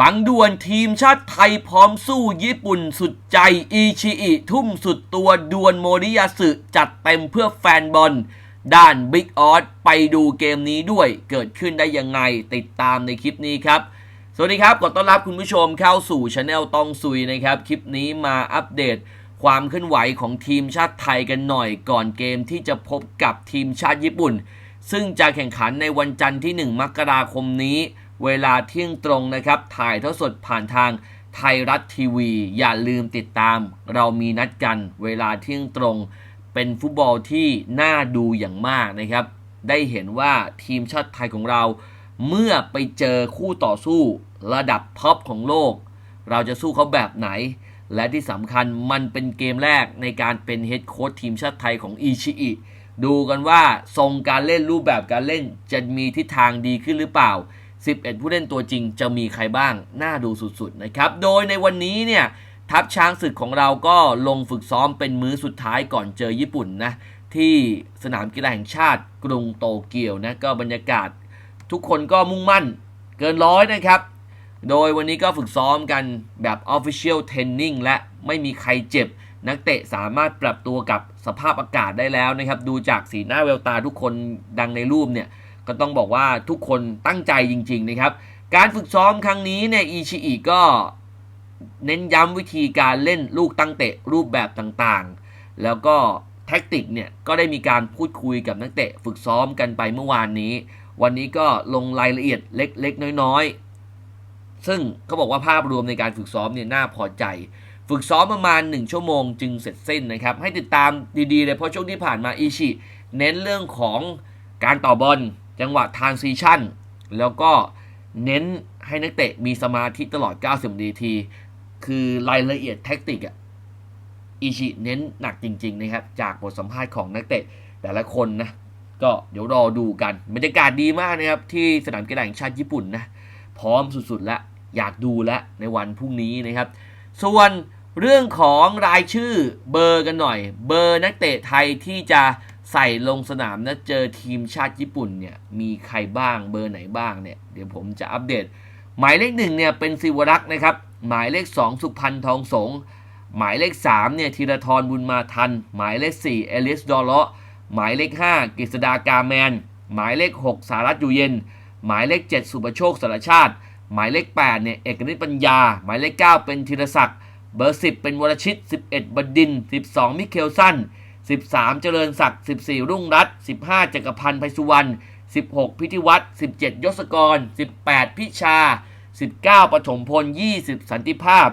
ฝังด่วนทีมชาติไทยพร้อมสู้ญี่ปุ่นสุดใจอีชิอิทุ่มสุดตัวดวลโมริยาสึจัดเต็มเพื่อแฟนบอล ด้านบิ๊กออสไปดูเกมนี้ด้วยเกิดขึ้นได้ยังไงติดตามในคลิปนี้ครับ สวัสดีครับขอต้อนรับคุณผู้ชมเข้าสู่ช anel ตองซุยนะครับ คลิปนี้มาอัปเดตความเคลื่อนไหวของทีมชาติไทยกันหน่อยก่อนเกมที่จะพบกับทีมชาติญี่ปุ่น ซึ่งจะแข่งขันในวันจันทร์ที่ 1 มกราคมนี้ เวลาเที่ยงตรงนะครับ ถ่ายทอดสดผ่านทางไทยรัฐทีวี อย่าลืมติดตาม เรามีนัดกันเวลาเที่ยงตรง เป็นฟุตบอลที่น่าดูอย่างมากนะครับ ได้เห็นว่าทีมชาติไทยของเรา เมื่อไปเจอคู่ต่อสู้ระดับท็อปของโลก เราจะสู้เขาแบบไหน และที่สำคัญมันเป็นเกมแรกในการเป็นเฮดโค้ชทีมชาติไทยของอิชิอิดูกันว่าทรงการเล่นรูปแบบการเล่นจะมีทิศทางดีขึ้นหรือเปล่า 11 ผู้เล่นตัวจริงจะมีใครบ้าง น่าดูสุดๆนะครับ โดยในวันนี้เนี่ยทัพช้างศึกของเราก็ลงฝึกซ้อมเป็นมื้อสุดท้ายก่อนเจอญี่ปุ่นนะที่สนามกีฬาแห่งชาติกรุงโตเกียวนะก็บรรยากาศทุกคนก็มุ่งมั่นเกินร้อยนะครับ โดยวันนี้ก็ฝึกซ้อมกันแบบ Official Training และไม่มีใครเจ็บ นักเตะสามารถปรับตัวกับสภาพอากาศได้แล้วนะครับ ดูจากสีหน้าแววตาทุกคนดังในรูปเนี่ย ก็ต้องบอกว่าทุกคนตั้งใจจริงๆนะครับ การฝึกซ้อมครั้งนี้เนี่ยอิชิอิก็เน้นย้ำวิธีการเล่นลูกตั้งเตะรูปแบบต่างๆ แล้วก็แท็กติกเนี่ยก็ได้มีการพูดคุยกับนักเตะฝึกซ้อมกันไปเมื่อวานนี้ วันนี้ก็ลงรายละเอียดเล็กๆ น้อยๆ ซึ่งเขาบอกว่าภาพรวมในการฝึกซ้อมเนี่ยน่าพอใจ ฝึกซ้อมประมาณ 1 ชั่วโมงจึงเสร็จสิ้นนะครับ ให้ติดตามดีๆเลยเพราะช่วงที่ผ่านมาอิชิเน้นเรื่องของการต่อบอล จังหวะทานซีชั่น แล้วก็เน้นให้นักเตะมีสมาธิตลอด 90นาที คือรายละเอียดแท็กติกอะอิชิเน้นหนักจริง ๆ นะครับ จากบทสัมภาษณ์ของนักเตะแต่ละคนนะ ก็เดี๋ยวรอดูกัน บรรยากาศดีมากนะครับ ที่สนามกีฬาแห่งชาติญี่ปุ่นนะ พร้อมสุด ๆ แล้ว อยากดูแล้วในวันพรุ่งนี้นะครับ ส่วนเรื่องของรายชื่อเบอร์กันหน่อย เบอร์นักเตะไทยที่จะ ใส่ลงสนามนะเจอทีมชาติญี่ปุ่นเนี่ยมีใครบ้างเบอร์ไหนบ้างเนี่ยเดี๋ยวผมจะอัปเดต หมายเลขหนึ่งเนี่ยเป็นศิวรักษ์นะครับ หมายเลข 2 สุพันทองสง หมายเลข3เนี่ยธีรทรบุญมาทัน หมายเลข 4 เอลิสดอเลาะหมายเลข 5กฤษดากาแมน หมายเลข 6 สารัตอยู่เย็น หมายเลข 7 สุประโชคสารชาติ หมายเลข8เนี่ยเอกนิตปัญญา หมายเลข 9 เป็นธีรศักดิ์เบอร์ 10 เป็นวรชิต 11 บดิน 12 มิเคลสัน 13 เจริญศักดิ์ 14 รุ่งรัตน์15จักรพันธ์ไพสุวรรณ 16 พิธิวัตร17 ยศกร 18 พิชา 19ปฐมพล 20 สันติภาพ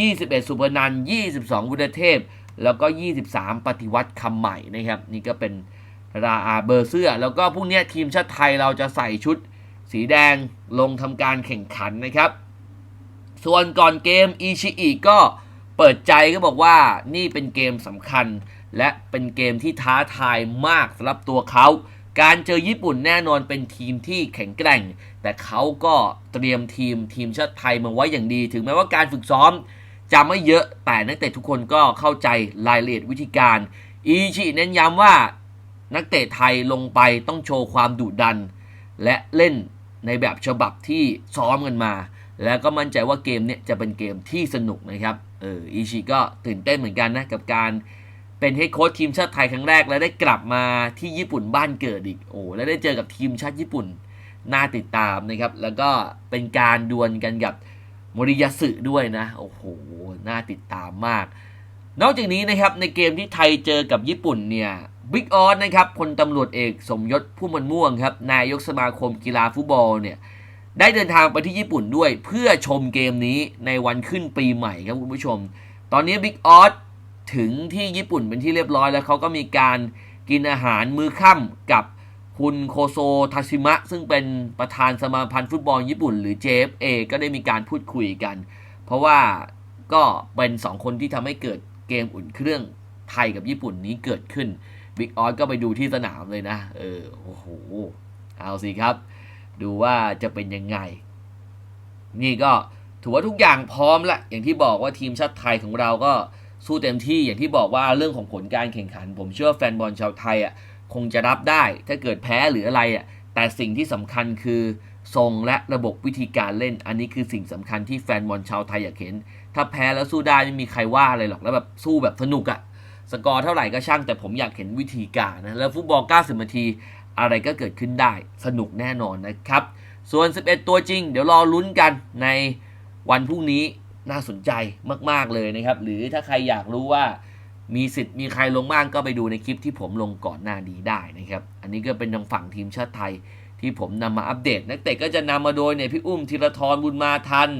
21 สุพนันท์22วุฒิเทพ แล้วก็ 23 ปฏิวัติคำใหม่นะครับ นี่ก็เป็นราอาเบอร์เสื้อ แล้วก็พรุ่งนี้ทีมชาติไทยเราจะใส่ชุด สีแดงลงทำการแข่งขันนะครับ ส่วนก่อนเกมอีชิอิก็เปิดใจก็บอกว่านี่เป็นเกมสำคัญ และเป็นเกมที่ท้าทายมากสำหรับตัวเขา การเจอญี่ปุ่นแน่นอนเป็นทีมที่แข็งแกร่ง แต่เขาก็เตรียมทีมทีมชาติไทยมาไว้อย่างดี ถึงแม้ว่าการฝึกซ้อมจะไม่เยอะแต่นักเตะทุกคนก็เข้าใจรายละเอียดวิธีการอีชิเน้นย้ำว่านักเตะไทยลงไปต้องโชว์ความดุดัน และเล่นในแบบฉบับที่ซ้อมกันมา แล้วก็มั่นใจว่าเกมเนี้ยจะเป็นเกมที่สนุกนะครับเอออิชิก็ตื่นเต้นเหมือนกันนะกับการ เป็นเฮดโค้ชทีมชาติไทยครั้งแรก แล้วได้กลับมาที่ญี่ปุ่นบ้านเกิดอีกโอ้แล้วได้เจอกับทีมชาติญี่ปุ่นน่าติดตามนะครับ แล้วก็เป็นการดวลกันกับโมริยาสึด้วยนะ โอ้โห น่าติดตามมาก นอกจากนี้นะครับ ในเกมที่ไทยเจอกับญี่ปุ่นเนี่ย บิ๊กออสนะครับ พลตำรวจเอกสมยศผู้มันม่วงครับ นายกสมาคมกีฬาฟุตบอลเนี่ย ได้เดินทางไปที่ญี่ปุ่นด้วย เพื่อชมเกมนี้ในวันขึ้นปีใหม่ครับคุณผู้ชม ตอนนี้บิ๊กออส ถึงที่ญี่ปุ่นเป็นที่เรียบร้อยแล้วเขาก็มีการกินอาหารมื้อค่ำกับคุณโคโซทาชิมะ ซึ่งเป็นประธานสมาพันธ์ฟุตบอลญี่ปุ่น หรือ JFA ก็ได้มีการพูดคุยกัน เพราะว่าก็เป็นสองคนที่ทำให้เกิดเกมอุ่นเครื่องไทยกับญี่ปุ่นนี้เกิดขึ้นบิ๊กออสก็ไปดูที่สนามเลยนะ เออ โอ้โห เอาสิครับ ดูว่าจะเป็นยังไง นี่ก็ถือว่าทุกอย่างพร้อมละ อย่างที่บอกว่าทีมชาติไทยของเราก็ สู้เต็มที่อย่างที่บอกว่าเรื่องของผลการแข่งขัน ผมเชื่อแฟนบอลชาวไทยอะคงจะรับได้ถ้าเกิดแพ้หรืออะไรอะแต่สิ่งที่สำคัญคือทรงและระบบวิธีการเล่น อันนี้คือสิ่งสำคัญที่แฟนบอลชาวไทยอยากเห็น ถ้าแพ้แล้วสู้ได้ไม่มีใครว่าอะไรหรอกแล้วแบบสู้แบบสนุกอะสกอร์เท่าไหร่ก็ช่างแต่ผมอยากเห็นวิธีการนะแล้วฟุตบอล 90 นาที อะไรก็เกิดขึ้นได้สนุกแน่นอนนะครับ ส่วน 11 ตัวจริง เดี๋ยวรอลุ้นกันในวันพรุ่งนี้ น่าสนใจมาก ๆ เลยนะครับ หรือถ้าใครอยากรู้ว่ามีสิทธิ์มีใครลงบ้างก็ไปดูในคลิปที่ผมลงก่อนหน้านี้ได้นะครับ อันนี้ก็เป็นทางฝั่งทีมชาติไทยที่ผมนำมาอัปเดต นักเตะก็จะนำมาโดยเนี่ยพี่อุ้มธีรทรบุญมาทัน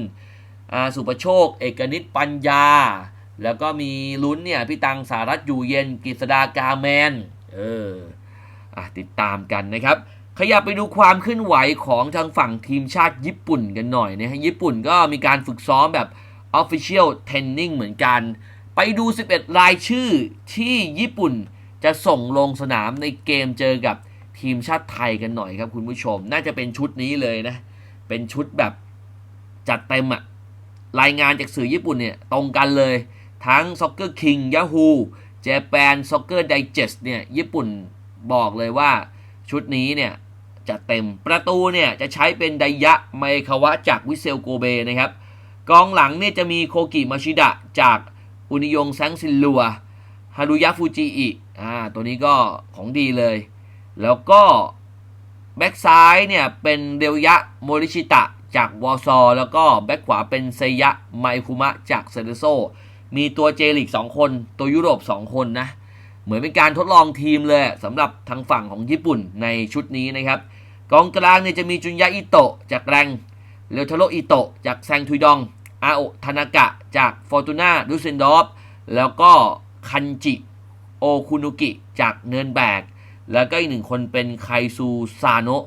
อาสุประโชค เอกนิตปัญญา แล้วก็มีลุ้นเนี่ยพี่ตังสารัตอยู่เย็นกฤษดากาแมนเอออติดตามกันนะครับ ขยับไปดูความเคลื่อนไหวของทางฝั่งทีมชาติญี่ปุ่นกันหน่อยนะฮะญี่ปุ่นก็มีการฝึกซ้อมแบบ Official Training เหมือนกัน ไปดู 11 รายชื่อที่ญี่ปุ่นจะส่งลงสนามในเกมเจอกับทีมชาติไทยกันหน่อยครับคุณผู้ชม น่าจะเป็นชุดนี้เลยนะ เป็นชุดแบบจัดเต็มอะรายงานจากสื่อญี่ปุ่นเนี่ยตรงกันเลย ทั้ง Soccer King Yahoo Japan Soccer Digest เนี่ยญี่ปุ่นบอกเลยว่าชุดนี้เนี่ยจะเต็มประตูเนี่ยจะใช้เป็นไดยะไมคาวะจากวิเซลโกเบนะครับ กองหลังเนี่ยจะมีโคกิมาชิดะจากอุนิยงแซงซินลัวฮารุยะฟูจิอิอ่าตัวนี้ก็ของดีเลย แล้วก็แบ็กซ้ายเนี่ยเป็นเรียวยะโมริชิตะจากวอซอแล้วก็แบ็กขวาเป็นเซยะไมคุมะจากเซเรโซมีตัวเจลิก2คน ตัวยุโรป2คนนะ เหมือนเป็นการทดลองทีมเลยสำหรับทางฝั่งของญี่ปุ่นในชุดนี้นะครับ กองกลางเนี่ยจะมีจุนยะอิโตะจากแรงเรวทาโรอิโตะจากแซงทุยดอง อาโอทานากะจากฟอร์ตูน่าดูเซนดอฟแล้วก็คันจิโอคุนุกิจากเนินแบก แล้วก็อีกหนึ่งคนเป็นไคซูซาโนะ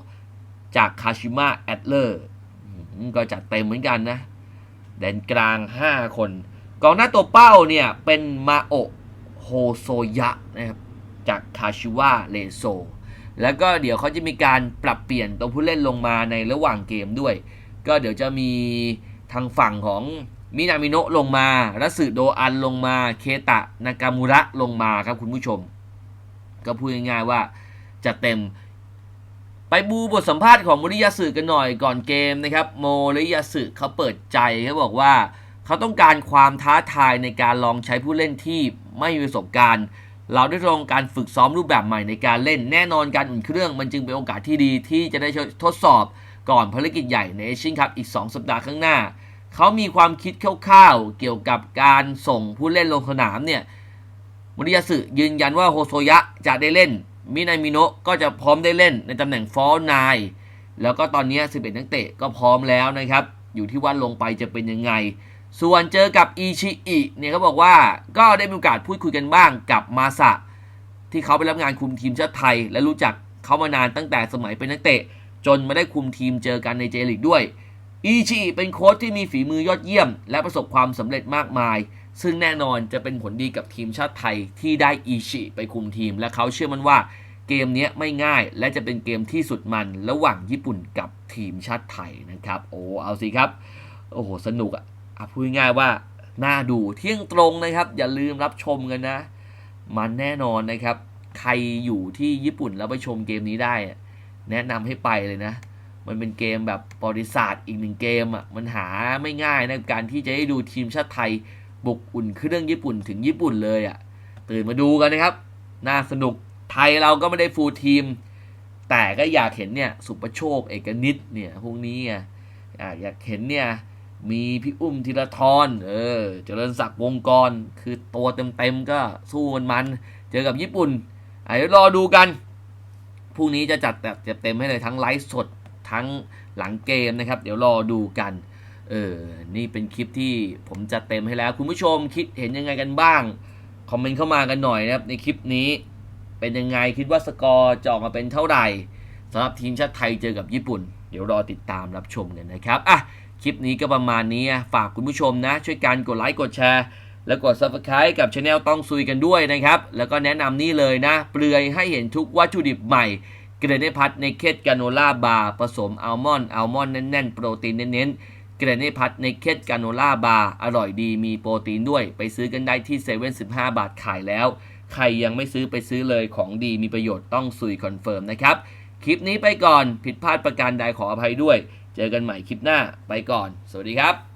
จากคาชิมะแอดเลอร์ก็จัดเต็มเหมือนกันนะ แดนกลาง 5 คน กองหน้าตัวเป้าเนี่ย เป็นมาโอโฮโซยะนะครับ จากคาชิวะเลโซ แล้วก็เดี๋ยวเขาจะมีการปรับเปลี่ยนตัวผู้เล่นลงมาในระหว่างเกมด้วย ก็เดี๋ยวจะมี ทางฝั่งของมินามิโนะลงมารัสึโดอันลงมาเคตะนากามุระลงมาครับคุณผู้ชม ก็พูดง่ายๆว่าจะเต็มไปบูบทสัมภาษณ์ของโมริยาสึกันหน่อยก่อนเกมนะครับ โมริยาสึเขาเปิดใจเขาบอกว่า เขาต้องการความท้าทายในการลองใช้ผู้เล่นที่ไม่มีประสบการณ์ เราได้ลองการฝึกซ้อมรูปแบบใหม่ในการเล่นแน่นอนการอุ่นเครื่องมันจึงเป็นโอกาสที่ดีที่จะได้ทดสอบก่อนภารกิจใหญ่ในเอเชียนคัพอีก 2 สัปดาห์ข้างหน้า เขามีความคิดคร่าวๆเกี่ยวกับการส่งผู้เล่นลงสนามเนี่ยมุริยาสึยืนยันว่าโฮโซยะจะได้เล่น มินามิโนะก็จะพร้อมได้เล่นในตำแหน่งฟอลนายแล้วก็ตอนนี้ 11 นักเตะก็พร้อมแล้วนะครับ อยู่ที่ว่าลงไปจะเป็นยังไง ส่วนเจอกับอิชิอิเนี่ยเขาบอกว่าก็ได้มีโอกาสพูดคุยกันบ้างกับมาสะที่เขาไปรับงานคุมทีมชาติไทย และรู้จักเขามานานตั้งแต่สมัยเป็นนักเตะ จนมาได้คุมทีมเจอกันในเจลิกด้วย อิชิเป็นโค้ชที่มีฝีมือยอดเยี่ยม และประสบความสำเร็จมากมาย ซึ่งแน่นอนจะเป็นผลดีกับทีมชาติไทยที่ได้อิชิไปคุมทีม และเขาเชื่อมันว่าเกมนี้ไม่ง่าย และจะเป็นเกมที่สุดมันระหว่างญี่ปุ่นกับทีมชาติไทยนะครับ โอ้เอาสิครับ โอ้โห สนุกอะ่ะพูดง่ายว่าน่าดูเที่ยงตรงนะครับ อย่าลืมรับชมกันนะ มันแน่นอนนะครับ ใครอยู่ที่ญี่ปุ่นแล้วไปชมเกมนี้ได้ แนะนำให้ไปเลยนะ มันเป็นเกมแบบประวัติศาสตร์อีกหนึ่งเกมอะมันหาไม่ง่ายในการที่จะได้ดูทีมชาติไทยบุกอุ่นเครื่องญี่ปุ่นถึงญี่ปุ่นเลยอะตื่นมาดูกันนะครับ น่าสนุกไทยเราก็ไม่ได้ฟูลทีม แต่ก็อยากเห็นเนี่ยสุประโชคเอกนิตเนี่ยพวกนี้อะอยากเห็นเนี่ยมีพี่อุ้มธีรทรเออเจริญศักดิ์วงกรคือตัวเต็มๆก็สู้มันมันเจอกับญี่ปุ่นเดี๋ยวรอดูกันพรุ่งนี้จะจัดแบบจะเต็มให้เลยทั้งไลฟ์สด ทั้งหลังเกมนะครับ เดี๋ยวรอดูกันเออนี่เป็นคลิปที่ผมจัดเต็มให้แล้ว คุณผู้ชมคิดเห็นยังไงกันบ้าง คอมเมนต์เข้ามากันหน่อยนะครับในคลิปนี้เป็นยังไงคิดว่าสกอร์จะออกมาเป็นเท่าไหร่สำหรับทีมชาติไทยเจอกับญี่ปุ่น เดี๋ยวรอติดตามรับชมกันนะครับอะคลิปนี้ก็ประมาณนี้ฝากคุณผู้ชมนะ ช่วยกันกดไลค์กดแชร์ แล้วกด subscribe กับช anel ต้องซุยกันด้วยนะครับ แล้วก็แนะนำนี่เลยนะ เปลือยให้เห็นทุกวัตถุดิบใหม่ เกรเนพัทในเคดกาโนล่าบาร์ผสมอัลมอนด์อัลมอนด์แน่นๆ โปรตีนเน้นๆ เกรเนพัทในเคดกาโนล่าบาร์อร่อยดีมีโปรตีนด้วย ไปซื้อกันได้ที่เซเว่นสิบห้าบาทขายแล้ว ใครยังไม่ซื้อไปซื้อเลยของดีมีประโยชน์ต้องซุยคอนเฟิร์มนะครับ คลิปนี้ไปก่อนผิดพลาดประการใดขออภัยด้วย เจอกันใหม่คลิปหน้าไปก่อน สวัสดีครับ